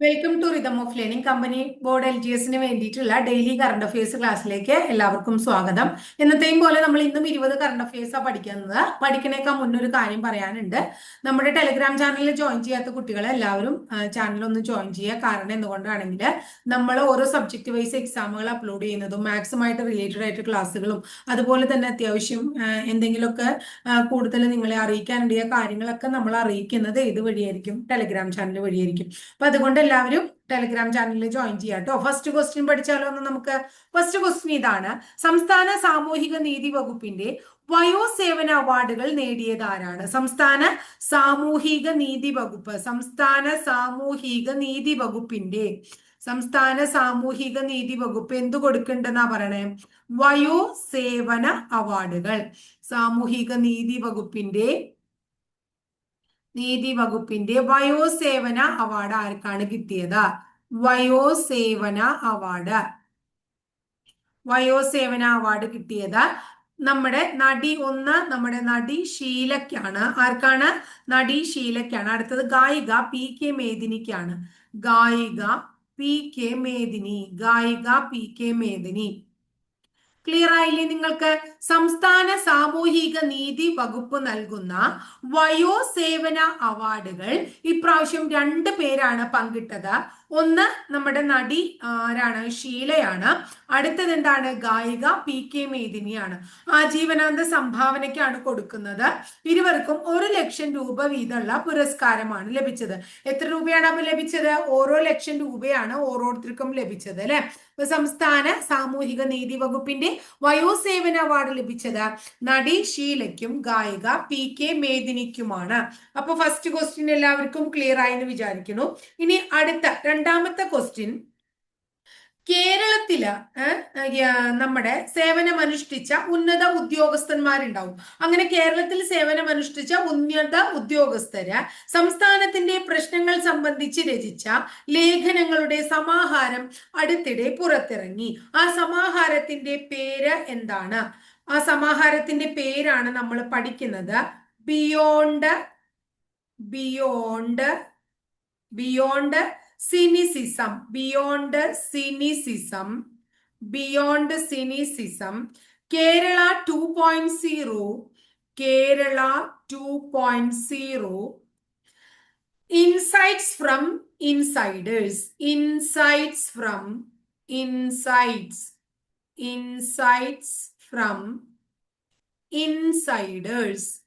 Welcome to rhythm of learning company board L G എസിന് വേണ്ടിയിട്ടുള്ള daily current affairs ക്ലാസ്സിലേക്ക് എല്ലാവർക്കും സ്വാഗതം. എന്നത്തെയും പോലെ നമ്മൾ ഇന്നും ഇരുപത് കറണ്ട് അഫയേഴ്സാണ് പഠിക്കുന്നത്. പഠിക്കണേക്കാൾ മുന്നൊരു കാര്യം പറയാനുണ്ട്. നമ്മുടെ ടെലിഗ്രാം ചാനലിൽ ജോയിൻ ചെയ്യാത്ത കുട്ടികളെ എല്ലാവരും ചാനലൊന്ന് ജോയിൻ ചെയ്യുക. കാരണം എന്തുകൊണ്ടാണെങ്കിൽ നമ്മൾ ഓരോ സബ്ജക്റ്റ് വൈസ് എക്സാമുകൾ അപ്ലോഡ് ചെയ്യുന്നതും മാത്സുമായിട്ട് റിലേറ്റഡ് ആയിട്ട് ക്ലാസ്സുകളും അതുപോലെ തന്നെ അത്യാവശ്യം എന്തെങ്കിലുമൊക്കെ കൂടുതൽ നിങ്ങളെ അറിയിക്കാനുണ്ടായ കാര്യങ്ങളൊക്കെ നമ്മൾ അറിയിക്കുന്നത് ഏത് വഴിയായിരിക്കും? ടെലിഗ്രാം ചാനൽ വഴിയായിരിക്കും. അപ്പൊ അതുകൊണ്ട് എല്ലാവരും ടെലിഗ്രാം ചാനലിൽ ജോയിൻ ചെയ്യാം കേട്ടോ ഫസ്റ്റ് ക്വസ്റ്റ്യൻ പഠിച്ചാലോ എന്ന് നമുക്ക് ഫസ്റ്റ് ക്വസ്റ്റ്യൻ ഇതാണ്. സംസ്ഥാന സാമൂഹിക നീതി വകുപ്പിന്റെ വയോസേവന അവാർഡുകൾ നേടിയത് ആരാണ്? സംസ്ഥാന സാമൂഹിക നീതി വകുപ്പ് സംസ്ഥാന സാമൂഹിക നീതി വകുപ്പിന്റെ സംസ്ഥാന സാമൂഹിക നീതി വകുപ്പ് എന്തു കൊടുക്കണ്ടെന്നാ പറയണേ? വയോസേവന അവാർഡുകൾ. സാമൂഹിക നീതി വകുപ്പിന്റെ നീതി വകുപ്പിന്റെ വയോസേവന അവാർഡ് ആർക്കാണ് കിട്ടിയത്? വയോസേവന അവാർഡ്. വയോസേവന അവാർഡ് കിട്ടിയത് നമ്മുടെ നടി ഒന്ന് നമ്മുടെ നടി ഷീലക്കാണ് ആർക്കാണ്? നടി ഷീലക്കാണ് അടുത്തത് ഗായിക പി കെ മേദിനിക്കാണ്. ഗായിക പി കെ മേദിനി. ഗായിക പി കെ മേദിനി. ക്ലിയർ ആയില്ലേ? നിങ്ങൾക്ക് സംസ്ഥാന സാമൂഹിക നീതി വകുപ്പ് നൽകുന്ന വയോസേവന അവാർഡുകൾ ഇപ്രാവശ്യം രണ്ട് പേരാണ് പങ്കിട്ടത്. ഒന്ന് നമ്മുടെ നടി ആരാണ്? ഷീലയാണ്. അടുത്തത് എന്താണ്? ഗായിക പി കെ മേദിനിയാണ്. ആജീവനാന്ത സംഭാവനയ്ക്കാണ് കൊടുക്കുന്നത്. ഇരുവർക്കും ഒരു ലക്ഷം രൂപ വീതമുള്ള പുരസ്കാരമാണ് ലഭിച്ചത്. എത്ര രൂപയാണ് അപ്പൊ ലഭിച്ചത്? ഓരോ ലക്ഷം രൂപയാണ് ഓരോരുത്തർക്കും ലഭിച്ചത് അല്ലെ? സംസ്ഥാന സാമൂഹിക നീതി വകുപ്പിന്റെ വയോസേവന അവാർഡ് ലഭിച്ചത് നടി ഷീലയ്ക്കും ഗായിക പി കെ മേദിനിക്കുമാണ്. അപ്പൊ ഫസ്റ്റ് ക്വസ്റ്റ്യൻ എല്ലാവർക്കും ക്ലിയർ ആയി എന്ന് വിചാരിക്കുന്നു. ഇനി അടുത്ത രണ്ടാമത്തെ ക്വസ്റ്റ്യൻ കേരളത്തിൽ നമ്മുടെ സേവനമനുഷ്ഠിച്ച ഉന്നത ഉദ്യോഗസ്ഥന്മാരുണ്ടാവും. അങ്ങനെ കേരളത്തിൽ സേവനമനുഷ്ഠിച്ച ഉന്നത ഉദ്യോഗസ്ഥര് സംസ്ഥാനത്തിന്റെ പ്രശ്നങ്ങൾ സംബന്ധിച്ച് രചിച്ച ലേഖനങ്ങളുടെ സമാഹാരം അടുത്തിടെ പുറത്തിറങ്ങി. ആ സമാഹാരത്തിന്റെ പേര് എന്താണ്? ആ സമാഹാരത്തിന്റെ പേരാണ് നമ്മൾ പഠിക്കുന്നത് beyond beyond beyond cynicism, beyond cynicism, beyond cynicism, Kerala 2.0, Kerala 2.0, insights from insiders, insights from insights, insights from insiders,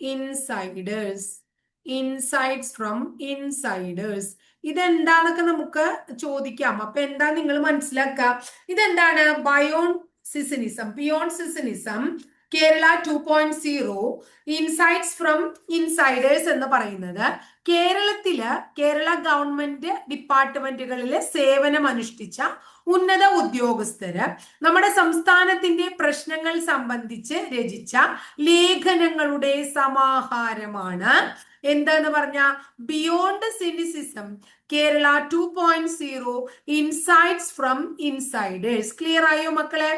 insiders. Insides from insiders ഇതെന്താന്നൊക്കെ നമുക്ക് ചോദിക്കാം. അപ്പൊ എന്താ നിങ്ങൾ മനസ്സിലാക്കുക? ഇതെന്താണ്? Beyond cynicism beyond cynicism Kerala two point zero insights from insiders എന്ന് പറയുന്നത് കേരളത്തിൽ കേരള ഗവൺമെന്റ് ഡിപ്പാർട്ട്മെന്റുകളിലെ സേവനം അനുഷ്ഠിച്ച ഉന്നത ഉദ്യോഗസ്ഥര് നമ്മുടെ സംസ്ഥാനത്തിന്റെ പ്രശ്നങ്ങൾ സംബന്ധിച്ച് രചിച്ച ലേഖനങ്ങളുടെ സമാഹാരമാണ്. എന്താന്ന് പറഞ്ഞ beyond cynicism Kerala two point zero insights from insiders clear ആയോ മക്കളെ?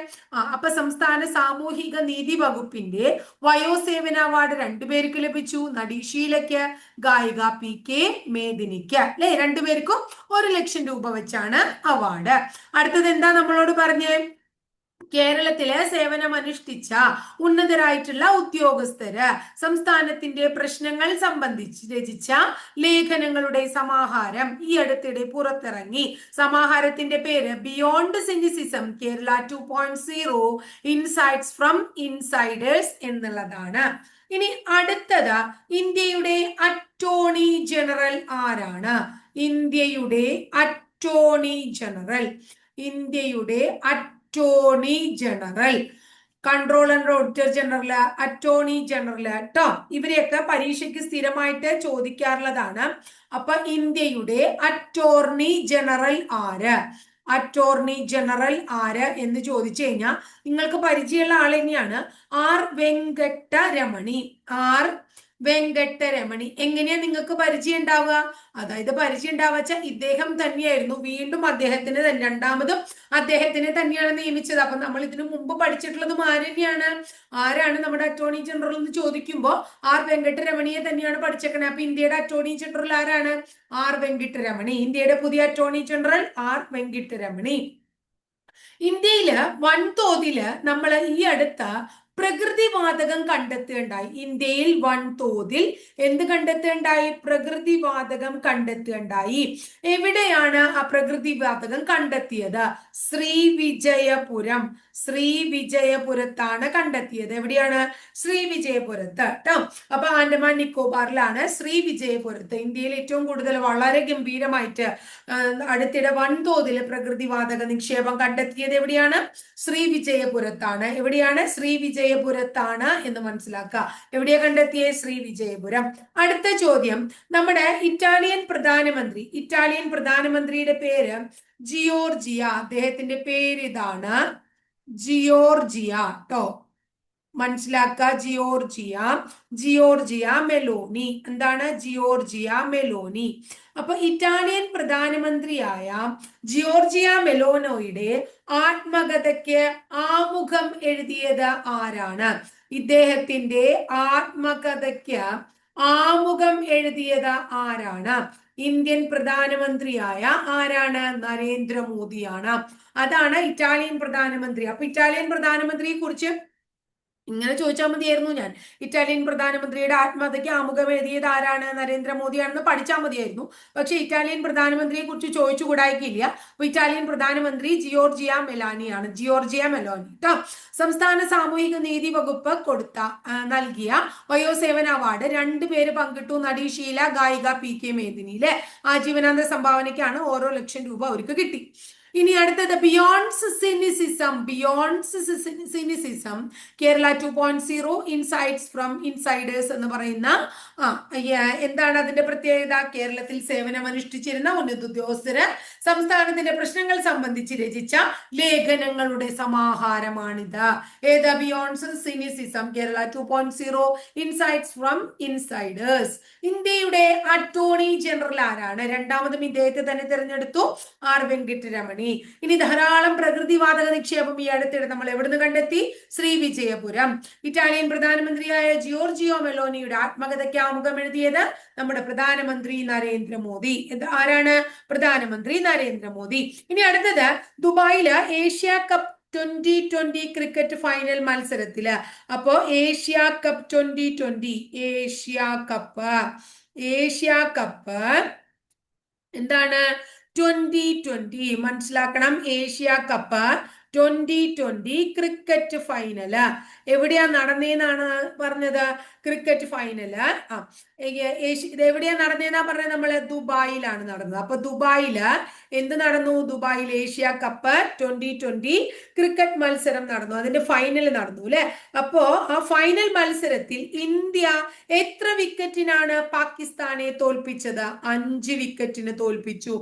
അപ്പൊ സംസ്ഥാന സാമൂഹിക നീതി വകുപ്പിന്റെ വയോസേവന അവാർഡ് രണ്ടുപേർക്ക് ലഭിച്ചു. നടീഷീലയ്ക്ക് ഗായിക പി കെ മേദിനിക്ക് അല്ലെ? രണ്ടുപേർക്കും ഒരു ലക്ഷം രൂപ വെച്ചാണ് അവാർഡ്. അടുത്തത് എന്താ നമ്മളോട് പറഞ്ഞേ? കേരളത്തിലെ സേവനമനുഷ്ഠിച്ച ഉന്നതരായിട്ടുള്ള ഉദ്യോഗസ്ഥര് സംസ്ഥാനത്തിന്റെ പ്രശ്നങ്ങൾ സംബന്ധിച്ച് രചിച്ച ലേഖനങ്ങളുടെ സമാഹാരം ഈ അടുത്തിടെ പുറത്തിറങ്ങി. സമാഹാരത്തിന്റെ പേര് beyond cynicism Kerala two point zero insights from insiders എന്നുള്ളതാണ്. ഇനി അടുത്തത് ഇന്ത്യയുടെ അറ്റോർണി ജനറൽ ആരാണ്? ഇന്ത്യയുടെ അറ്റോർണി ജനറൽ ഇന്ത്യയുടെ attorney general controller auditor general attorney general കേട്ടോ ഇവരെയൊക്കെ പരീക്ഷയ്ക്ക് സ്ഥിരമായിട്ട് ചോദിക്കാറുള്ളതാണ്. അപ്പൊ ഇന്ത്യയുടെ അറ്റോർണി ജനറൽ ആര്? അറ്റോർണി ജനറൽ ആര് എന്ന് ചോദിച്ചു കഴിഞ്ഞാൽ നിങ്ങൾക്ക് പരിചയമുള്ള ആൾ തന്നെയാണ് ആർ വെങ്കട്ട രമണി ആർ വെങ്കട്ടരമണി. എങ്ങനെയാ നിങ്ങൾക്ക് പരിചയം ഉണ്ടാവുക? അതായത് പരിചയം ഉണ്ടാവുക വെച്ചാൽ ഇദ്ദേഹം തന്നെയായിരുന്നു. വീണ്ടും അദ്ദേഹത്തിന് തന്നെ രണ്ടാമതും അദ്ദേഹത്തിനെ തന്നെയാണ് നിയമിച്ചത്. അപ്പൊ നമ്മൾ ഇതിനു മുമ്പ് പഠിച്ചിട്ടുള്ളത് ആരെന്നെയാണ് ആരാണ് നമ്മുടെ അറ്റോർണി ജനറൽ എന്ന് ചോദിക്കുമ്പോൾ ആർ വെങ്കട്ടരമണിയെ തന്നെയാണ് പഠിച്ചേക്കണേ. അപ്പൊ ഇന്ത്യയുടെ അറ്റോർണി ജനറൽ ആരാണ്? ആർ വെങ്കിട്ടരമണി. ഇന്ത്യയുടെ പുതിയ അറ്റോർണി ജനറൽ ആർ വെങ്കിട്ടരമണി. ഇന്ത്യയിൽ വൻതോതിൽ നമ്മൾ ഈ അടുത്ത പ്രകൃതിവാതകം കണ്ടെത്തുകയുണ്ടായി ഇന്ത്യയിൽ വൻതോതിൽ എന്ത് കണ്ടെത്തുകയുണ്ടായി പ്രകൃതിവാതകം കണ്ടെത്തുകയുണ്ടായി എവിടെയാണ് ആ പ്രകൃതിവാതകം കണ്ടെത്തിയത്? ശ്രീവിജയപുരം. ശ്രീവിജയപുരത്താണ് കണ്ടെത്തിയത്. എവിടെയാണ്? ശ്രീവിജയപുരത്ത് കേട്ടോ അപ്പൊ ആൻഡമാൻ നിക്കോബാറിലാണ് ശ്രീവിജയപുരത്ത്. ഇന്ത്യയിൽ ഏറ്റവും കൂടുതൽ വളരെ ഗംഭീരമായിട്ട് അടുത്തിടെ വൻതോതിൽ പ്രകൃതിവാതക നിക്ഷേപം കണ്ടെത്തിയത് എവിടെയാണ്? ശ്രീവിജയപുരത്താണ്. എവിടെയാണ്? ശ്രീവിജയപുരത്താണ് എന്ന് മനസ്സിലാക്കുക. എവിടെയാ ശ്രീ വിജയപുരം. അടുത്ത ചോദ്യം. നമ്മുടെ ഇറ്റാലിയൻ പ്രധാനമന്ത്രി ഇറ്റാലിയൻ പ്രധാനമന്ത്രിയുടെ പേര് ജിയോർജിയ. അദ്ദേഹത്തിന്റെ പേര് ഇതാണ് ജിയോർജിയ ട്ടോ. മനസ്സിലാക്കുക ജിയോർജിയ ജിയോർജിയ മെലോനി. എന്താണ്? Giorgia Meloni. അപ്പൊ ഇറ്റാലിയൻ പ്രധാനമന്ത്രിയായ ജിയോർജിയ മെലോനോയുടെ ആത്മകഥയ്ക്ക് ആമുഖം എഴുതിയത് ആരാണ്? ഇദ്ദേഹത്തിന്റെ ആത്മകഥയ്ക്ക് ആമുഖം എഴുതിയത് ആരാണ്? ഇന്ത്യൻ പ്രധാനമന്ത്രിയായ ആരാണ്? നരേന്ദ്രമോദിയാണ്. അതാണ് ഇറ്റാലിയൻ പ്രധാനമന്ത്രി. അപ്പൊ ഇറ്റാലിയൻ പ്രധാനമന്ത്രിയെ കുറിച്ച് ഇങ്ങനെ ചോദിച്ചാൽ മതിയായിരുന്നു ഞാൻ. ഇറ്റാലിയൻ പ്രധാനമന്ത്രിയുടെ ആത്മഹത്യക്ക് ആമുഖം എഴുതിയത് ആരാണ്? നരേന്ദ്രമോദിയാണെന്ന് പഠിച്ചാൽ മതിയായിരുന്നു. പക്ഷെ ഇറ്റാലിയൻ പ്രധാനമന്ത്രിയെ കുറിച്ച് ചോദിച്ചു കൂടായിക്കില്ല അപ്പൊ ഇറ്റാലിയൻ പ്രധാനമന്ത്രി ജിയോർജിയ മെലാനിയാണ്. ജിയോർജിയ മെലോനി കേട്ടോ സംസ്ഥാന സാമൂഹിക നീതി വകുപ്പ് കൊടുത്ത നൽകിയ വയോസേവന അവാർഡ് രണ്ടുപേര് പങ്കിട്ടു നടി ഷീല ഗായിക പി കെ മേദിനി മേദിനിയിലെ ആജീവനാന്ത സംഭാവനയ്ക്കാണ് ഓരോ ലക്ഷം രൂപ അവർക്ക് കിട്ടി. ഇനി അടുത്തത് beyond cynicism beyond cynicism Kerala two point zero insights from insiders എന്ന് പറയുന്ന എന്താണ് അതിന്റെ പ്രത്യേകത? കേരളത്തിൽ സേവനമനുഷ്ഠിച്ചിരുന്ന ഉന്നത ഉദ്യോഗസ്ഥര് സംസ്ഥാനത്തിന്റെ പ്രശ്നങ്ങൾ സംബന്ധിച്ച് രചിച്ച ലേഖനങ്ങളുടെ സമാഹാരമാണിത്. ഏത് beyond cynicism Kerala two point zero insights from insiders ഇന്ത്യയുടെ അറ്റോർണി ജനറൽ ആരാണ്? രണ്ടാമതും ഇദ്ദേഹത്തെ തന്നെ തിരഞ്ഞെടുത്തു ആർ വെങ്കിട്ടരമണി ഇനി ധാരാളം പ്രകൃതിവാതക നിക്ഷേപം ഈ അടുത്തിടെ നമ്മൾ എവിടുന്ന് കണ്ടെത്തി? ശ്രീ വിജയപുരം. ഇറ്റാലിയൻ പ്രധാനമന്ത്രിയായ ജിയോർജിയോ മെലോനിയുടെ ആത്മകഥയ്ക്ക് ആമുഖം എഴുതിയത് നമ്മുടെ പ്രധാനമന്ത്രി നരേന്ദ്രമോദി. ആരാണ്? പ്രധാനമന്ത്രി നരേന്ദ്രമോദി. ഇനി അടുത്തത് ദുബായിൽ Asia Cup twenty twenty cricket final മത്സരത്തിൽ. അപ്പോ Asia Cup twenty twenty Asia Cup Asia Cup എന്താണ്? ട്വന്റി ട്വന്റി മനസ്സിലാക്കണം. Asia Cup twenty twenty cricket final എവിടെയാ നടന്നേന്നാണ് പറഞ്ഞത്? ക്രിക്കറ്റ് ഫൈനൽ ആ ഇത് എവിടെയാ നടന്നേന്നാ പറഞ്ഞത് നമ്മൾ ദുബായിലാണ് നടന്നത്. അപ്പൊ ദുബായിൽ എന്ത് നടന്നു? ദുബായിൽ Asia Cup twenty twenty cricket മത്സരം നടന്നു. അതിന്റെ ഫൈനൽ നടന്നു അല്ലെ? അപ്പോ ആ ഫൈനൽ മത്സരത്തിൽ ഇന്ത്യ എത്ര വിക്കറ്റിനാണ് പാകിസ്ഥാനെ തോൽപ്പിച്ചത്? അഞ്ച് വിക്കറ്റിന് തോൽപ്പിച്ചു.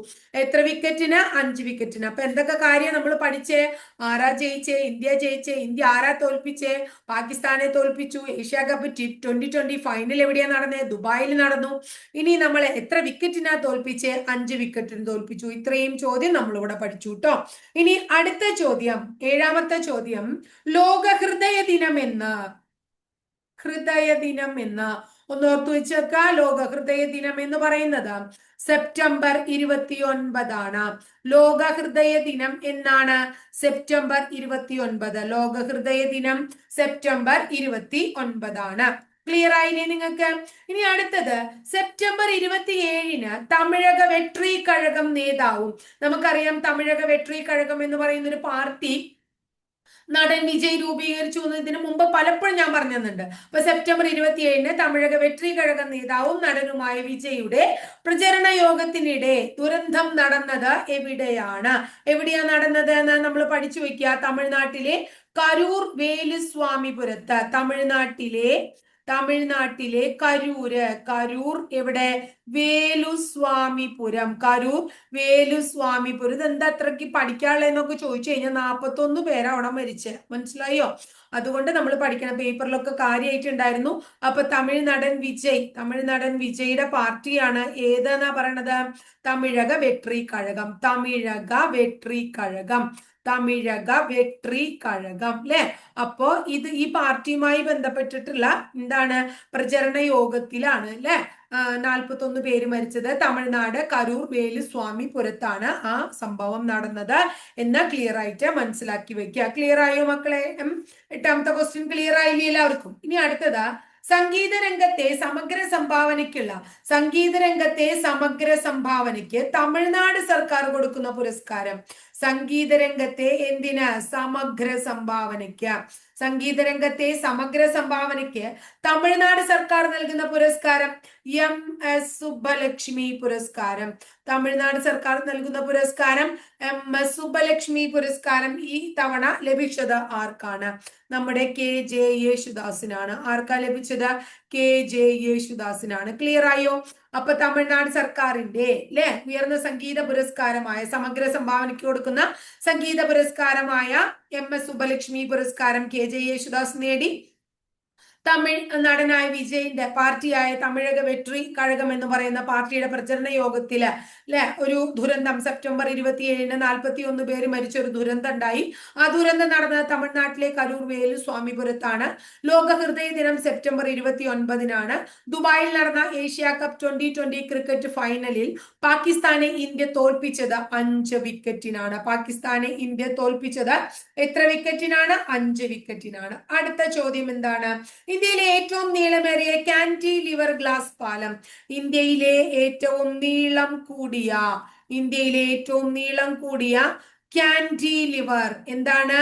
എത്ര വിക്കറ്റിന് അഞ്ച് വിക്കറ്റിന് അപ്പൊ എന്തൊക്കെ കാര്യം നമ്മൾ പഠിച്ചേ? ആരാ ജയിച്ചേ? ഇന്ത്യ ജയിച്ചേ? ഇന്ത്യ ആരാ തോൽപ്പിച്ചേ? പാകിസ്ഥാനെ തോൽപ്പിച്ചു. Asia Cup twenty twenty final എവിടെയാ നടന്നേ? ദുബായിൽ നടന്നു. ഇനി നമ്മൾ എത്ര വിക്കറ്റിനാ തോൽപ്പിച്ചേ? അഞ്ച് വിക്കറ്റിന് തോൽപ്പിച്ചു. ഇത്രയും ചോദ്യം നമ്മളിവിടെ പഠിച്ചു കേട്ടോ ഇനി അടുത്ത ചോദ്യം ഏഴാമത്തെ ചോദ്യം ലോക ഹൃദയ ദിനം എന്ന്. ഹൃദയ ദിനം എന്ന്. ഒന്ന് ഓർത്തു വെച്ചേക്ക. ലോക ഹൃദയ ദിനം എന്ന് പറയുന്നത് സെപ്റ്റംബർ ഇരുപത്തി ഒൻപതാണ് ലോക ഹൃദയ ദിനം എന്നാണ് സെപ്റ്റംബർ ഇരുപത്തി ഒൻപത് ലോക ഹൃദയ ദിനം സെപ്റ്റംബർ ഇരുപത്തി ഒൻപതാണ് ക്ലിയർ ആയില്ലേ നിങ്ങൾക്ക്? ഇനി അടുത്തത്. സെപ്റ്റംബർ ഇരുപത്തി ഏഴിന് തമിഴക വെട്രി കഴകം നേതാവും. നമുക്കറിയാം തമിഴക വെട്രി കഴകം എന്ന് പറയുന്ന ഒരു പാർട്ടി നടൻ വിജയ് രൂപീകരിച്ചു എന്ന് ഇതിനു മുമ്പ് പലപ്പോഴും ഞാൻ പറഞ്ഞു തന്നിട്ടുണ്ട് അപ്പൊ സെപ്റ്റംബർ ഇരുപത്തി ഏഴിന് തമിഴക വെട്രി കഴകം നേതാവും നടനുമായ വിജയുടെ പ്രചരണ യോഗത്തിനിടെ ദുരന്തം നടന്നത് എവിടെയാണ്? എവിടെയാ നടന്നത് എന്ന് നമ്മൾ പഠിച്ചു വെക്കുക തമിഴ്നാട്ടിലെ കരൂർ വേലുസ്വാമിപുരത്ത് തമിഴ്നാട്ടിലെ തമിഴ്നാട്ടിലെ കരൂര്. കരൂർ എവിടെ? വേലുസ്വാമിപുരം. കരൂർ വേലുസ്വാമിപുരം. ഇത് എന്താ അത്രയ്ക്ക് പഠിക്കാനുള്ളതെന്നൊക്കെ ചോദിച്ചു കഴിഞ്ഞാൽ നാപ്പത്തൊന്ന് പേരാവണം മരിച്ച്. മനസ്സിലായോ? അതുകൊണ്ട് നമ്മൾ പഠിക്കണം പേപ്പറിലൊക്കെ കാര്യമായിട്ടുണ്ടായിരുന്നു അപ്പൊ തമിഴ്നടൻ വിജയ് തമിഴ്നടൻ വിജയുടെ പാർട്ടിയാണ് ഏതെന്നാ പറയണത്? തമിഴക വെട്രി കഴകം തമിഴക വെട്രി കഴകം തമിഴക വെട്രി കഴകം അല്ലെ അപ്പോ ഇത് ഈ പാർട്ടിയുമായി ബന്ധപ്പെട്ടിട്ടുള്ള എന്താണ് പ്രചരണ യോഗത്തിലാണ് അല്ലെ നാൽപ്പത്തൊന്ന് പേര് മരിച്ചത്. തമിഴ്നാട് കരൂർ വേലുസ്വാമി പുരത്താണ് ആ സംഭവം നടന്നത്. എന്ന് ക്ലിയർ ആയിട്ട് മനസ്സിലാക്കി വെക്കുക. ക്ലിയർ ആയോ മക്കളെ? എട്ടാമത്തെ ക്വസ്റ്റ്യൻ ക്ലിയർ ആയില്ലേ എല്ലാവർക്കും? ഇനി അടുത്തത്. സംഗീത രംഗത്തെ സമഗ്ര സംഭാവനയ്ക്കുള്ള സംഗീത രംഗത്തെ സമഗ്ര സംഭാവനയ്ക്ക് തമിഴ്നാട് സർക്കാർ കൊടുക്കുന്ന പുരസ്കാരം. സംഗീത രംഗത്തെ എന്തിന് സമഗ്ര സംഭാവനയ്ക്ക്? സംഗീത രംഗത്തെ സമഗ്ര സംഭാവനയ്ക്ക് തമിഴ്നാട് സർക്കാർ നൽകുന്ന പുരസ്കാരം എം എസ് സുബ്ബലക്ഷ്മി പുരസ്കാരം. തമിഴ്നാട് സർക്കാർ നൽകുന്ന പുരസ്കാരം എം എസ് സുബ്ബലക്ഷ്മി പുരസ്കാരം ഈ തവണ ലഭിച്ചത് ആർക്കാണ്? നമ്മുടെ കെ ജെ യേശുദാസിനാണ്. ആർക്കാ ലഭിച്ചത്? K J യേശുദാസിനാണ്. ക്ലിയർ ആയോ? അപ്പൊ തമിഴ്നാട് സർക്കാരിന്റെ അല്ലെ ഉയർന്ന സംഗീത പുരസ്കാരമായ സമഗ്ര സംഭാവനയ്ക്ക് കൊടുക്കുന്ന സംഗീത പുരസ്കാരമായ എം എസ് സുബലക്ഷ്മി പുരസ്കാരം കെ ജെ യേശുദാസ് നേടി. തമിഴ് നടനായ വിജയിന്റെ പാർട്ടിയായ തമിഴക വെട്രി കഴകം എന്ന് പറയുന്ന പാർട്ടിയുടെ പ്രചരണ യോഗത്തിൽ അല്ലെ ഒരു ദുരന്തം സെപ്റ്റംബർ ഇരുപത്തിയേഴിന് നാൽപ്പത്തി ഒന്ന് പേര് മരിച്ച ഒരു ദുരന്തം ഉണ്ടായി. ആ ദുരന്തം നടന്നത് തമിഴ്നാട്ടിലെ കരൂർ വേലു സ്വാമിപുരത്താണ് ലോക ഹൃദയ ദിനം സെപ്റ്റംബർ ഇരുപത്തി ഒൻപതിനാണ് ദുബായിൽ നടന്ന Asia Cup twenty twenty cricket ഫൈനലിൽ പാകിസ്ഥാനെ ഇന്ത്യ തോൽപ്പിച്ചത് അഞ്ച് വിക്കറ്റിനാണ്. പാകിസ്ഥാനെ ഇന്ത്യ തോൽപ്പിച്ചത് എത്ര വിക്കറ്റിനാണ്? അഞ്ച് വിക്കറ്റിനാണ്. അടുത്ത ചോദ്യം എന്താണ്? ഇന്ത്യയിലെ ഏറ്റവും നീളമേറിയ കാന്റി ലിവർ ഗ്ലാസ് പാലം ഇന്ത്യയിലെ ഏറ്റവും നീളം കൂടിയ ഇന്ത്യയിലെ ഏറ്റവും നീളം കൂടിയ കാന്റി ലിവർ. എന്താണ്?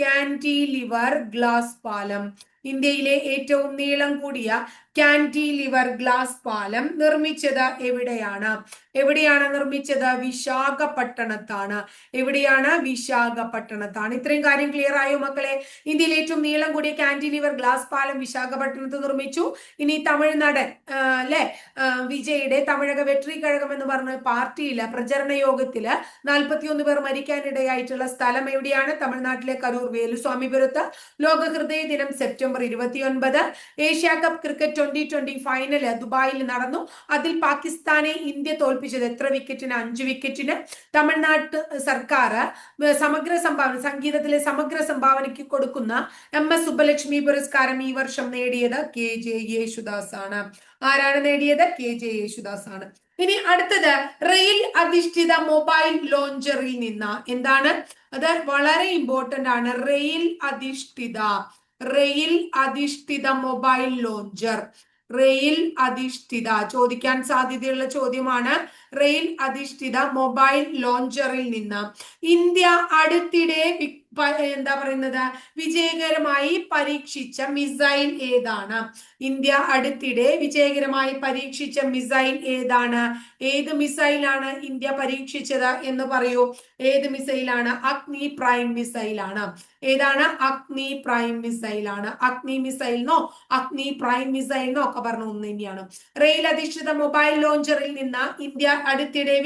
കാന്റി ലിവർ ഗ്ലാസ് പാലം. ഇന്ത്യയിലെ ഏറ്റവും നീളം കൂടിയ കാന്റിലിവർ ഗ്ലാസ് പാലം നിർമ്മിച്ചത് എവിടെയാണ്? എവിടെയാണ് നിർമ്മിച്ചത്? വിശാഖപട്ടണത്താണ്. എവിടെയാണ് വിശാഖപട്ടണത്താണ്? ഇത്രയും കാര്യം ക്ലിയർ ആയോ മക്കളെ? ഇന്ത്യയിൽ ഏറ്റവും നീളം കൂടിയ കാന്റിലിവർ ഗ്ലാസ് പാലം വിശാഖപട്ടണത്ത് നിർമ്മിച്ചു. ഇനി തമിഴ്നാടൻ അല്ലെ? വിജയുടെ തമിഴക വെട്രി കഴകം എന്ന് പറഞ്ഞ പാർട്ടിയിൽ പ്രചരണ യോഗത്തിൽ നാൽപ്പത്തിയൊന്ന് പേർ മരിക്കാനിടയായിട്ടുള്ള സ്ഥലം എവിടെയാണ്? തമിഴ്നാട്ടിലെ കരൂർ വേലുസ്വാമിപുരത്ത്. ലോക ഹൃദയ ദിനം സെപ്റ്റംബർ ഇരുപത്തിയൊൻപത്. Asia Cup cricket twenty twenty final ദുബായിൽ നടന്നു. അതിൽ പാകിസ്ഥാനെ ഇന്ത്യ തോൽപ്പിച്ചത് എത്ര വിക്കറ്റിന് അഞ്ച് വിക്കറ്റിന് തമിഴ്നാട് സർക്കാർ സമഗ്ര സംഭാവന സംഗീതത്തിലെ സമഗ്ര സംഭാവനയ്ക്ക് കൊടുക്കുന്ന എം എസ് സുബ്ബലക്ഷ്മി പുരസ്കാരം ഈ വർഷം നേടിയത് കെ ജെ യേശുദാസ് ആണ് ആരാണ് നേടിയത്? കെ ജെ യേശുദാസ് ആണ് ഇനി അടുത്തത് റെയിൽ അധിഷ്ഠിത മൊബൈൽ ലോഞ്ചറിൽ നിന്ന്. എന്താണ്? അത് വളരെ ഇമ്പോർട്ടന്റ് ആണ്. റെയിൽ അധിഷ്ഠിത. റെയിൽ അധിഷ്ഠിത മൊബൈൽ ലോഞ്ചർ. റെയിൽ അധിഷ്ഠിത. ചോദിക്കാൻ സാധ്യതയുള്ള ചോദ്യമാണ് റെയിൽ അധിഷ്ഠിത മൊബൈൽ ലോഞ്ചറിൽ നിന്ന്. ഇന്ത്യ അടുത്തിടെ എന്താ പറയുന്നത്? വിജയകരമായി പരീക്ഷിച്ച മിസൈൽ ഏതാണ്? ഇന്ത്യ അടുത്തിടെ വിജയകരമായി പരീക്ഷിച്ച മിസൈൽ ഏതാണ്? ഏത് മിസൈലാണ് ഇന്ത്യ പരീക്ഷിച്ചത് എന്ന് പറയൂ. ഏത് മിസൈലാണ്? അഗ്നി പ്രൈം മിസൈലാണ്. ഏതാണ്? അഗ്നി പ്രൈം മിസൈലാണ്. അഗ്നി മിസൈലിനോ അഗ്നി പ്രൈം മിസൈലിനോ ഒക്കെ പറഞ്ഞ ഒന്ന് തന്നെയാണ്. റെയിൽ അധിഷ്ഠിത മൊബൈൽ ലോഞ്ചറിൽ നിന്ന് ഇന്ത്യ അടുത്തിടെ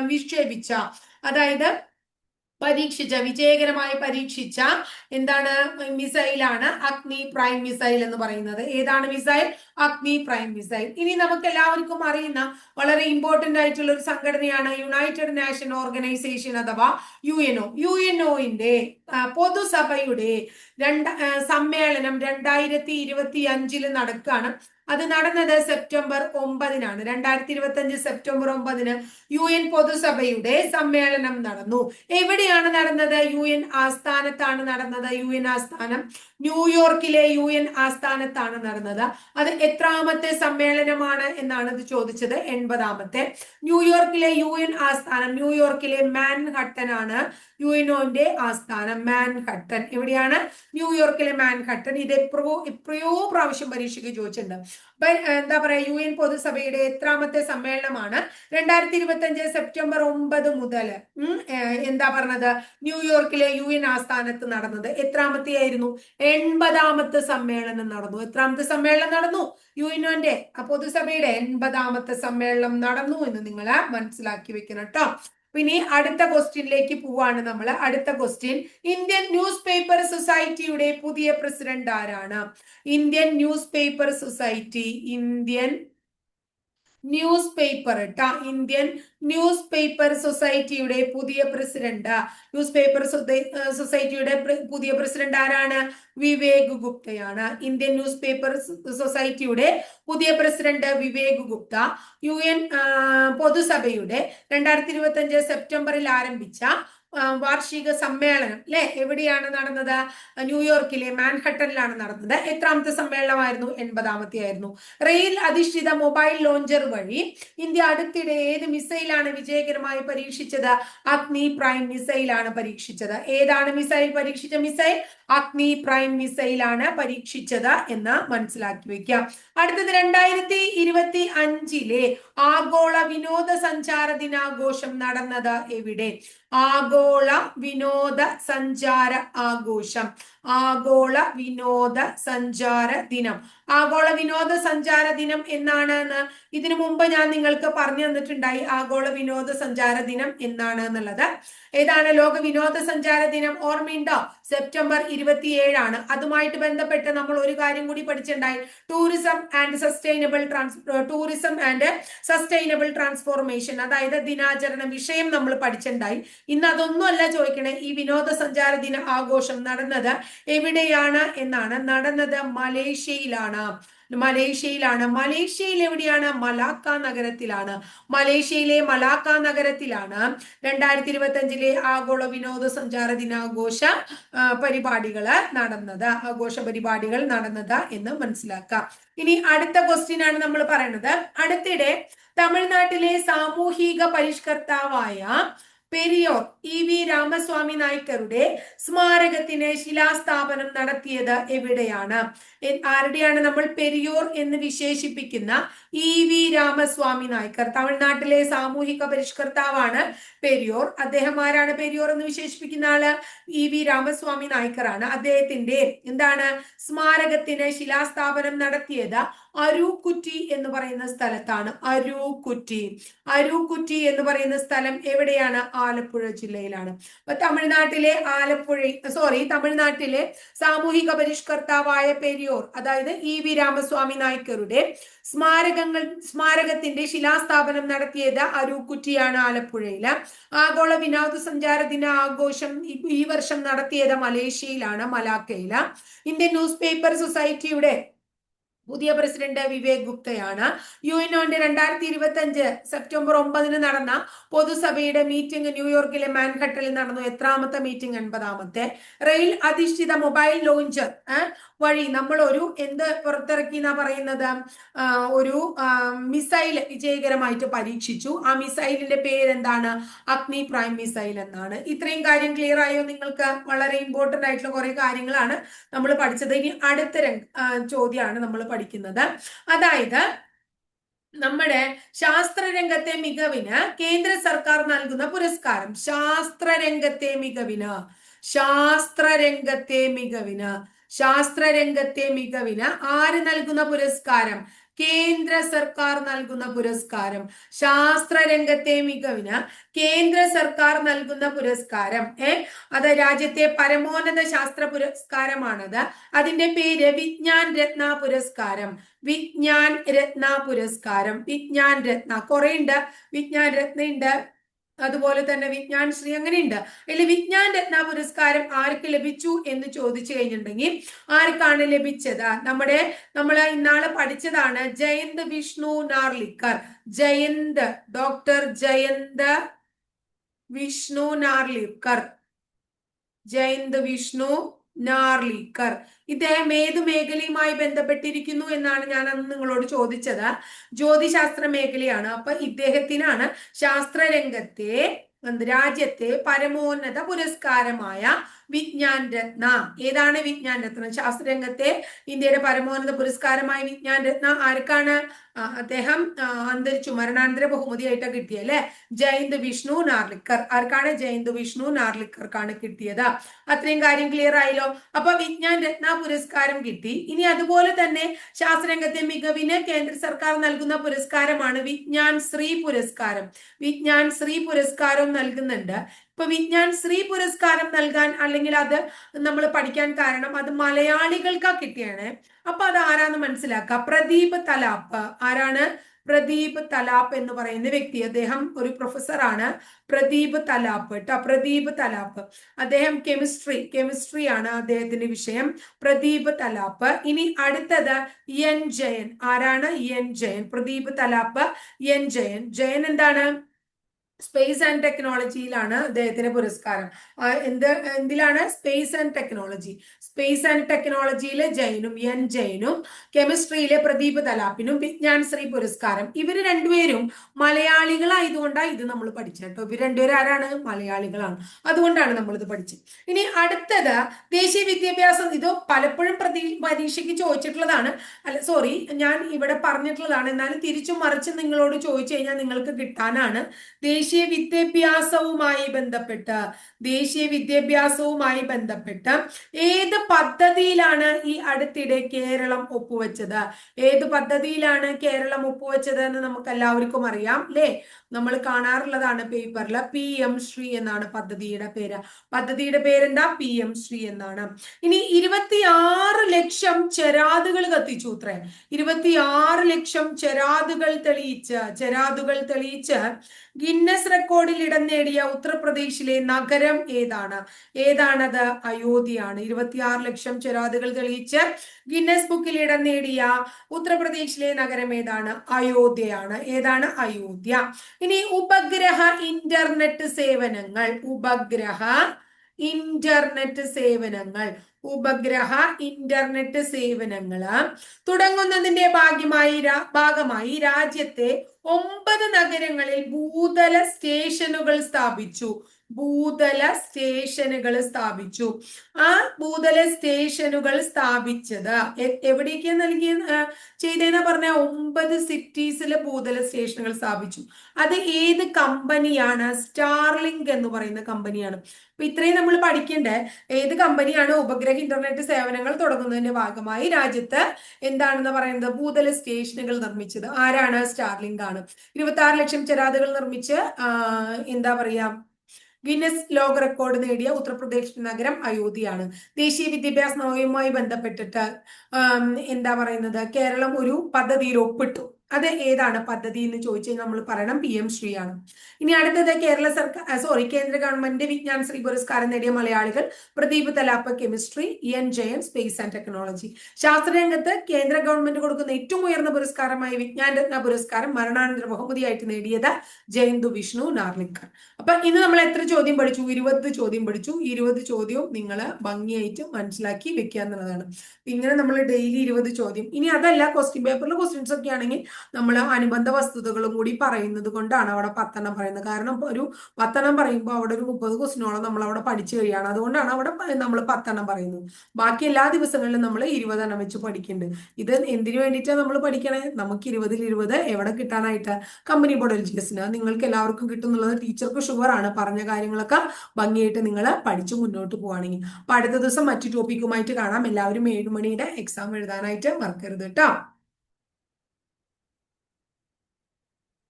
വിക്ഷേപിച്ച അതായത് പരീക്ഷിച്ച വിജയകരമായി പരീക്ഷിച്ച എന്താണ്? മിസൈലാണ് അഗ്നി പ്രൈം മിസൈൽ എന്ന് പറയുന്നത്. ഏതാണ് മിസൈൽ? Agni prime missile. ഇനി നമുക്ക് എല്ലാവർക്കും അറിയുന്ന വളരെ ഇമ്പോർട്ടന്റ് ആയിട്ടുള്ള ഒരു സംഘടനയാണ് യുണൈറ്റഡ് നാഷൻ ഓർഗനൈസേഷൻ അഥവാ U N O U N ഒന്റെ പൊതുസഭയുടെ രണ്ട് സമ്മേളനം രണ്ടായിരത്തി ഇരുപത്തി അഞ്ചിൽ നടക്കുകയാണ്. അത് നടന്നത് സെപ്റ്റംബർ ഒമ്പതിനാണ്. രണ്ടായിരത്തി ഇരുപത്തി അഞ്ച് സെപ്റ്റംബർ ഒമ്പതിന് യു എൻ പൊതുസഭയുടെ സമ്മേളനം നടന്നു. എവിടെയാണ് നടന്നത്? യു എൻ ആസ്ഥാനത്താണ് നടന്നത്. യു എൻ ആസ്ഥാനം ന്യൂയോർക്കിലെ യു എൻ ആസ്ഥാനത്താണ് നടന്നത്. അത് എത്രാമത്തെ സമ്മേളനമാണ് എന്നാണ് ഇത് ചോദിച്ചത്. എൺപതാമത്തെ. ന്യൂയോർക്കിലെ യു എൻ ആസ്ഥാനം ന്യൂയോർക്കിലെ മാൻഹട്ടൻ ആണ് യു എൻഒന്റെ ആസ്ഥാനം മാൻഹട്ടൻ. എവിടെയാണ്? ന്യൂയോർക്കിലെ മാൻഹട്ടൻ. ഇത് എപ്പോഴോ എപ്പോഴോ പ്രാവശ്യം പരീക്ഷയ്ക്ക് ചോദിച്ചിട്ടുണ്ട്. എന്താ പറയാ യു എൻ പൊതുസഭയുടെ എത്രാമത്തെ സമ്മേളനമാണ്. രണ്ടായിരത്തി ഇരുപത്തി അഞ്ച് സെപ്റ്റംബർ ഒമ്പത് മുതൽ എന്താ പറഞ്ഞത്? ന്യൂയോർക്കിലെ യു എൻ ആസ്ഥാനത്ത് നടന്നത്. എത്രാമത്തെ ആയിരുന്നു എൺപതാമത്തെ സമ്മേളനം നടന്നു. എത്രാമത്തെ സമ്മേളനം നടന്നു? യു എൻഒന്റെ പൊതുസഭയുടെ എൺപതാമത്തെ സമ്മേളനം നടന്നു എന്ന് നിങ്ങൾ മനസ്സിലാക്കി വെക്കണം കേട്ടോ പിന്നെ അടുത്ത ക്വസ്റ്റ്യനിലേക്ക് പോവാണ് നമ്മൾ അടുത്ത ക്വസ്റ്റ്യൻ. ഇന്ത്യൻ ന്യൂസ് പേപ്പർ സൊസൈറ്റിയുടെ പുതിയ പ്രസിഡന്റ് ആരാണ്? Indian newspaper society Indian newspaper കേട്ടാ ഇന്ത്യൻ ന്യൂസ് പേപ്പർ സൊസൈറ്റിയുടെ പുതിയ പ്രസിഡന്റ് ന്യൂസ് പേപ്പർ സൊസൈറ്റിയുടെ പുതിയ പ്രസിഡന്റ് ആരാണ്? വിവേക് ഗുപ്തയാണ്. ഇന്ത്യൻ ന്യൂസ് പേപ്പർ സൊസൈറ്റിയുടെ പുതിയ president Vivek Gupta. U N പൊതുസഭയുടെ രണ്ടായിരത്തി ഇരുപത്തി അഞ്ച് സെപ്റ്റംബറിൽ ആരംഭിച്ച വാർഷിക സമ്മേളനം അല്ലെ എവിടെയാണ് നടന്നത്? ന്യൂയോർക്കിലെ മാൻഹട്ടനിലാണ് നടന്നത്. എത്രാമത്തെ സമ്മേളനമായിരുന്നു? എൺപതാമത്തെ ആയിരുന്നു. റെയിൽ അധിഷ്ഠിത മൊബൈൽ ലോഞ്ചർ വഴി ഇന്ത്യ അടുത്തിടെ ഏത് മിസൈലാണ് വിജയകരമായി പരീക്ഷിച്ചത്? അഗ്നി പ്രൈം മിസൈലാണ് പരീക്ഷിച്ചത്. ഏതാണ് മിസൈൽ പരീക്ഷിച്ച മിസൈൽ? അഗ്നി പ്രൈം മിസൈലാണ് പരീക്ഷിച്ചത് എന്ന് മനസ്സിലാക്കി വെക്കാം. അടുത്തത് രണ്ടായിരത്തി ഇരുപത്തി അഞ്ചിലെ ആഗോള വിനോദസഞ്ചാര ദിനാഘോഷം നടന്നത് എവിടെ? ആഗോള വിനോദ സഞ്ചാര ആഘോഷം. ആഗോള വിനോദ സഞ്ചാര ദിനം. ആഗോള വിനോദ സഞ്ചാര ദിനം എന്നാണ് ഇതിനു മുമ്പ് ഞാൻ നിങ്ങൾക്ക് പറഞ്ഞു തന്നിട്ടുണ്ടായി. ആഗോള വിനോദ സഞ്ചാര ദിനം എന്നാണ് എന്നുള്ളത് ഏതാണ് ലോക വിനോദ സഞ്ചാര ദിനം? ഓർമ്മയുണ്ടോ? സെപ്റ്റംബർ ഇരുപത്തിയേഴാണ്. അതുമായിട്ട് ബന്ധപ്പെട്ട് നമ്മൾ ഒരു കാര്യം കൂടി പഠിച്ചിട്ടുണ്ടായി. Tourism and sustainable trans tourism and sustainable transformation അതായത് ദിനാചരണ വിഷയം നമ്മൾ പഠിച്ചിട്ടുണ്ടായി. ഇന്ന് അതൊന്നുമല്ല ചോദിക്കണേ. ഈ വിനോദസഞ്ചാര ദിന ആഘോഷം നടന്നത് എവിടെയാണ് എന്നാണ് നടന്നത് മലേഷ്യയിലാണ്. മലേഷ്യയിലാണ്. മലേഷ്യയിൽ എവിടെയാണ്? മലാക്ക നഗരത്തിലാണ്. മലേഷ്യയിലെ മലാക്ക നഗരത്തിലാണ് രണ്ടായിരത്തി ഇരുപത്തി അഞ്ചിലെ ആഗോള വിനോദസഞ്ചാര ദിനാഘോഷ പരിപാടികൾ നടന്നത്. ആഘോഷ പരിപാടികൾ നടന്നത് എന്ന് മനസ്സിലാക്കാം. ഇനി അടുത്ത ക്വസ്റ്റ്യൻ ആണ് നമ്മൾ പറയുന്നത് അടുത്തിടെ തമിഴ്നാട്ടിലെ സാമൂഹിക പരിഷ്കർത്താവായ പെരിയോർ ഇ വി രാമസ്വാമി നായ്ക്കരുടെ സ്മാരകത്തിന് ശിലാസ്ഥാപനം നടത്തിയത് എവിടെയാണ്? ആരുടെയാണ് നമ്മൾ പെരിയോർ എന്ന് വിശേഷിപ്പിക്കുന്ന ഇ വി രാമസ്വാമി നായ്ക്കർ? തമിഴ്നാട്ടിലെ സാമൂഹിക പരിഷ്കർത്താവാണ് പെരിയോർ. അദ്ദേഹം ആരാണ് പെരിയോർ എന്ന് വിശേഷിപ്പിക്കുന്ന ആൾ? ഇ വി രാമസ്വാമി നായ്ക്കറാണ്. അദ്ദേഹത്തിന്റെ എന്താണ് സ്മാരകത്തിന് ശിലാസ്ഥാപനം നടത്തിയത് അരൂക്കുറ്റി എന്ന് പറയുന്ന സ്ഥലത്താണ് അരൂക്കുറ്റി. അരൂക്കുറ്റി എന്ന് പറയുന്ന സ്ഥലം എവിടെയാണ്? ആലപ്പുഴ ജില്ലയിലാണ്. അപ്പൊ തമിഴ്നാട്ടിലെ ആലപ്പുഴ സോറി തമിഴ്നാട്ടിലെ സാമൂഹിക പരിഷ്കർത്താവായ പെരിയോർ അതായത് ഇ വി രാമസ്വാമി നായ്ക്കരുടെ സ്മാരകങ്ങൾ സ്മാരകത്തിന്റെ ശിലാസ്ഥാപനം നടത്തിയത് അരൂക്കുറ്റിയാണ് ആലപ്പുഴയിൽ. ആഗോള വിനോദസഞ്ചാര ദിന ആഘോഷം ഈ വർഷം നടത്തിയത് മലേഷ്യയിലാണ് മലാക്കയില. ഇന്ത്യൻ ന്യൂസ് പേപ്പർ സൊസൈറ്റിയുടെ പുതിയ പ്രസിഡന്റ് വിവേക് ഗുപ്തയാണ്. യു എൻഒന്റെ രണ്ടായിരത്തി ഇരുപത്തി അഞ്ച് സെപ്റ്റംബർ ഒമ്പതിന് നടന്ന പൊതുസഭയുടെ മീറ്റിംഗ് ന്യൂയോർക്കിലെ മാൻഹട്ടനിൽ നടന്നു. എത്രാമത്തെ മീറ്റിംഗ്? എൺപതാമത്തെ റെയിൽ അധിഷ്ഠിത മൊബൈൽ ലോഞ്ച് വഴി നമ്മൾ ഒരു എന്ത് പുറത്തിറക്കി എന്നാ പറയുന്നത് ഒരു മിസൈൽ വിജയകരമായിട്ട് പരീക്ഷിച്ചു. ആ മിസൈലിന്റെ പേരെന്താണ്? അഗ്നി പ്രൈം മിസൈൽ എന്നാണ്. ഇത്രയും കാര്യം ക്ലിയർ ആയോ നിങ്ങൾക്ക്? വളരെ ഇമ്പോർട്ടന്റ് ആയിട്ടുള്ള കുറെ കാര്യങ്ങളാണ് നമ്മൾ പഠിച്ചത്. ഇനി അടുത്ത ചോദ്യമാണ് നമ്മൾ പഠിക്കുന്നത്. അതായത് നമ്മുടെ ശാസ്ത്രരംഗത്തെ മികവിന് കേന്ദ്ര സർക്കാർ നൽകുന്ന പുരസ്കാരം. ശാസ്ത്രരംഗത്തെ മികവിന്. ശാസ്ത്രരംഗത്തെ മികവിന്. ശാസ്ത്രരംഗത്തെ മികവിന് ആര് നൽകുന്ന പുരസ്കാരം? കേന്ദ്ര സർക്കാർ നൽകുന്ന പുരസ്കാരം. ശാസ്ത്ര രംഗത്തെ മികവിന് കേന്ദ്ര സർക്കാർ നൽകുന്ന പുരസ്കാരം ഏ? അത് രാജ്യത്തെ പരമോന്നത ശാസ്ത്ര പുരസ്കാരമാണത്. അതിന്റെ പേര് വിജ്ഞാൻ രത്ന പുരസ്കാരം. വിജ്ഞാൻ രത്ന പുരസ്കാരം. വിജ്ഞാൻ രത്ന. കുറേ ഉണ്ട് വിജ്ഞാൻ രത്ന ഉണ്ട് അതുപോലെ തന്നെ വിജ്ഞാൻ ശ്രീ അങ്ങനെയുണ്ട് അതിൽ വിജ്ഞാൻ രത്ന പുരസ്കാരം ആർക്ക് ലഭിച്ചു എന്ന് ചോദിച്ചു കഴിഞ്ഞിട്ടുണ്ടെങ്കിൽ ആർക്കാണ് ലഭിച്ചത്? നമ്മുടെ നമ്മൾ ഇന്നാളെ പഠിച്ചതാണ് ജയന്ത് വിഷ്ണു നാർലിക്കർ. ജയന്ത് ഡോക്ടർ ജയന്ത് വിഷ്ണു നാർലിക്കർ. ജയന്ത് വിഷ്ണു നാർലിക്കർ. ഇദ്ദേഹം ഏത് മേഖലയുമായി ബന്ധപ്പെട്ടിരിക്കുന്നു എന്നാണ് ഞാൻ അന്ന് നിങ്ങളോട് ചോദിച്ചത്. ജ്യോതിശാസ്ത്ര മേഖലയാണ് അപ്പൊ ഇദ്ദേഹത്തിനാണ് ശാസ്ത്രരംഗത്തെ രാജ്യത്തെ പരമോന്നത പുരസ്കാരമായ വിജ്ഞാൻ രത്ന. ഏതാണ് വിജ്ഞാൻ രത്ന? ശാസ്ത്രരംഗത്തെ ഇന്ത്യയുടെ പരമോന്നത പുരസ്കാരമായ വിജ്ഞാൻ രത്ന ആർക്കാണ്? അദ്ദേഹം അന്തരിച്ചു. മരണാനന്തര ബഹുമതിയായിട്ട് കിട്ടിയ അല്ലെ? ജയന്ത് വിഷ്ണു നാർലിക്കർ. ആർക്കാണ് ജയന്ത് വിഷ്ണു നാർലിക്കർക്കാണ് കിട്ടിയത്? അത്രയും കാര്യം ക്ലിയർ ആയല്ലോ. അപ്പൊ വിജ്ഞാൻ രത്ന പുരസ്കാരം കിട്ടി. ഇനി അതുപോലെ തന്നെ ശാസ്ത്രരംഗത്തെ മികവിന് കേന്ദ്ര സർക്കാർ നൽകുന്ന പുരസ്കാരമാണ് വിജ്ഞാൻ ശ്രീ പുരസ്കാരം. വിജ്ഞാൻ ശ്രീ പുരസ്കാരം നൽകുന്നുണ്ട്. ഇപ്പൊ വിജ്ഞാൻ ശ്രീ പുരസ്കാരം നൽകാൻ അല്ലെങ്കിൽ അത് നമ്മൾ പഠിക്കാൻ കാരണം അത് മലയാളികൾക്കാ കിട്ടിയാണ്. അപ്പൊ അത് ആരാന്ന് മനസ്സിലാക്കുക പ്രദീപ് തലാപ്പ്. ആരാണ്? പ്രദീപ് തലാപ്പ് എന്ന് പറയുന്ന വ്യക്തി. അദ്ദേഹം ഒരു പ്രൊഫസറാണ് പ്രദീപ് തലാപ്പ് കേട്ടോ പ്രദീപ് തലാപ്പ്. അദ്ദേഹം കെമിസ്ട്രി കെമിസ്ട്രി ആണ് അദ്ദേഹത്തിന്റെ വിഷയം. പ്രദീപ് തലാപ്പ്. ഇനി അടുത്തത് എൻ ജയൻ. ആരാണ്? എൻ ജയൻ. പ്രദീപ് തലാപ്പ് എൻ ജയൻ. ജയൻ എന്താണ്? സ്പേസ് ആൻഡ് ടെക്നോളജിയിലാണ് അദ്ദേഹത്തിന് പുരസ്കാരം. എന്ത് എന്തിലാണ്? Space and technology space and ടെക്നോളജിയിലെ ജൈനും എൻ ജൈനും കെമിസ്ട്രിയിലെ പ്രദീപ് തലാപ്പിനും വിജ്ഞാൻ ശ്രീ പുരസ്കാരം. ഇവർ രണ്ടുപേരും മലയാളികളായതുകൊണ്ടാണ് ഇത് നമ്മൾ പഠിച്ചത് കേട്ടോ. ഇവർ രണ്ടുപേരും ആരാണ്? മലയാളികളാണ്. അതുകൊണ്ടാണ് നമ്മൾ ഇത് പഠിച്ചത്. ഇനി അടുത്തത് ദേശീയ വിദ്യാഭ്യാസം. ഇത് പലപ്പോഴും പ്രതി പരീക്ഷയ്ക്ക് ചോദിച്ചിട്ടുള്ളതാണ്. അല്ല സോറി ഞാൻ ഇവിടെ പറഞ്ഞിട്ടുള്ളതാണ്. എന്നാലും തിരിച്ചും മറിച്ചും നിങ്ങളോട് ചോദിച്ചു കഴിഞ്ഞാൽ നിങ്ങൾക്ക് കിട്ടാനാണ്. ദേശീയ വിദ്യാഭ്യാസവുമായി ബന്ധപ്പെട്ട് ദേശീയ വിദ്യാഭ്യാസവുമായി ബന്ധപ്പെട്ട് ഏത് പദ്ധതിയിലാണ് ഈ അടുത്തിടെ കേരളം ഒപ്പുവെച്ചത്? ഏത് പദ്ധതിയിലാണ് കേരളം ഒപ്പുവെച്ചത് എന്ന് നമുക്ക് എല്ലാവർക്കും അറിയാം അല്ലേ? നമ്മൾ കാണാറുള്ളതാണ് പേപ്പറിൽ പി എം ശ്രീ എന്നാണ് പദ്ധതിയുടെ പേര്. പദ്ധതിയുടെ പേരെന്താ? പി എം ശ്രീ എന്നാണ്. ഇനി ഇരുപത്തിയാറ് ലക്ഷം ചെരാതുകൾ കത്തിച്ചു അത്രേ ഇരുപത്തിയാറ് ലക്ഷം ചെരാതുകൾ തെളിയിച്ച് ചെരാതുകൾ തെളിയിച്ച് ഗിന്നസ് റെക്കോർഡിൽ ഇടം നേടിയ ഉത്തർപ്രദേശിലെ നഗരം ഏതാണ്? ഏതാണത്? അയോധ്യയാണ്. ഇരുപത്തിയാറ് ലക്ഷം ചെരാതുകൾ തെളിയിച്ച് ഗിന്നസ് ബുക്കിൽ ഇടം നേടിയ ഉത്തർപ്രദേശിലെ നഗരം ഏതാണ്? അയോധ്യയാണ്. ഏതാണ്? അയോധ്യ. ഇനി ഉപഗ്രഹ ഇന്റർനെറ്റ് സേവനങ്ങൾ ഉപഗ്രഹ ഇന്റർനെറ്റ് സേവനങ്ങൾ ഉപഗ്രഹ ഇന്റർനെറ്റ് സേവനങ്ങൾ. തുടങ്ങുന്നതിന്റെ ഭാഗ്യമായി ഭാഗമായി രാജ്യത്തെ ഒമ്പത് നഗരങ്ങളിൽ ഭൂതല സ്റ്റേഷനുകൾ സ്ഥാപിച്ചു. ഭൂതല സ്റ്റേഷനുകൾ സ്ഥാപിച്ചു. ആ ഭൂതല സ്റ്റേഷനുകൾ സ്ഥാപിച്ചത് എവിടേക്കാ നൽകിയ ആ, പറഞ്ഞ ഒമ്പത് സിറ്റീസിലെ ഭൂതല സ്റ്റേഷനുകൾ സ്ഥാപിച്ചു. അത് ഏത് കമ്പനിയാണ്? സ്റ്റാർലിങ്ക് എന്ന് പറയുന്ന കമ്പനിയാണ്. അപ്പൊ ഇത്രയും നമ്മൾ പഠിക്കേണ്ട? ഏത് കമ്പനിയാണ് ഉപഗ്രഹ ഇന്റർനെറ്റ് സേവനങ്ങൾ തുടങ്ങുന്നതിന്റെ ഭാഗമായി രാജ്യത്ത് എന്താണെന്ന് പറയുന്നത്? ഭൂതല സ്റ്റേഷനുകൾ നിർമ്മിച്ചത്. ആരാണ്? സ്റ്റാർലിങ്ക് ആണ്. ഇരുപത്തി ലക്ഷം ചരാതുകൾ നിർമ്മിച്ച് എന്താ പറയാ ഗിന്നസ് ലോക റെക്കോർഡ് നേടിയ ഉത്തർപ്രദേശ് നഗരം അയോധ്യയാണ്. ദേശീയ വിദ്യാഭ്യാസ നയവുമായി ബന്ധപ്പെട്ടിട്ട് എന്താ പറയുന്നത്? കേരളം ഒരു പദ്ധതിയിൽ ഒപ്പിട്ടു. അത് ഏതാണ് പദ്ധതി എന്ന് ചോദിച്ചു കഴിഞ്ഞാൽ നമ്മൾ പറയണം പി എം ശ്രീ ആണ്. ഇനി അടുത്തത് കേരള സർക്കാർ സോറി കേന്ദ്ര ഗവൺമെന്റ് വിജ്ഞാൻ ശ്രീ പുരസ്കാരം നേടിയ മലയാളികൾ Pradeep Thalap chemistry N Jayan space and technology ശാസ്ത്രരംഗത്ത് കേന്ദ്ര ഗവൺമെന്റ് കൊടുക്കുന്ന ഏറ്റവും ഉയർന്ന പുരസ്കാരമായ വിജ്ഞാൻ രത്ന പുരസ്കാരം മരണാനന്തര ബഹുമതിയായിട്ട് നേടിയത് ജയന്തു വിഷ്ണു നാർലിക്കർ അപ്പൊ ഇന്ന് നമ്മൾ എത്ര ചോദ്യം പഠിച്ചു? ഇരുപത് ചോദ്യം പഠിച്ചു. ഇരുപത് ചോദ്യവും നിങ്ങൾ ഭംഗിയായിട്ട് മനസ്സിലാക്കി വെക്കുക എന്നുള്ളതാണ് ഇങ്ങനെ നമ്മൾ ഡെയിലി ഇരുപത് ചോദ്യം. ഇനി അതല്ല ക്വസ്റ്റ്യൻ പേപ്പറിലെ ക്വസ്റ്റ്യൻസ് ഒക്കെ ആണെങ്കിൽ നമ്മൾ അനുബന്ധ വസ്തുതകളും കൂടി പറയുന്നത് കൊണ്ടാണ് അവിടെ പത്തെണ്ണം പറയുന്നത്. കാരണം ഒരു പത്തെണ്ണം പറയുമ്പോൾ അവിടെ ഒരു മുപ്പത് ക്വസ്റ്റിനോളം നമ്മൾ അവിടെ പഠിച്ചു കഴിയാണ്. അതുകൊണ്ടാണ് അവിടെ നമ്മൾ പത്തെണ്ണം പറയുന്നത്. ബാക്കി എല്ലാ ദിവസങ്ങളിലും നമ്മൾ ഇരുപതെണ്ണം വെച്ച് പഠിക്കുന്നുണ്ട് ഇത് എന്തിനു വേണ്ടിയിട്ടാണ് നമ്മൾ പഠിക്കണേ? നമുക്ക് ഇരുപതിൽ ഇരുപത് എവിടെ കിട്ടാനായിട്ട്? കമ്പനി ബോർഡ് എസിന് നിങ്ങൾക്ക് എല്ലാവർക്കും കിട്ടുന്നുള്ളത് ടീച്ചർക്ക് ഷുവർ ആണ്. പറഞ്ഞ കാര്യങ്ങളൊക്കെ ഭംഗിയായിട്ട് നിങ്ങൾ പഠിച്ചു മുന്നോട്ട് പോവുകയാണെങ്കിൽ അപ്പൊ അടുത്ത ദിവസം മറ്റു ടോപ്പിക്കുമായിട്ട് കാണാം. എല്ലാവരും ഏഴ് മണിയുടെ എക്സാം എഴുതാനായിട്ട് മറക്കരുത് കേട്ടോ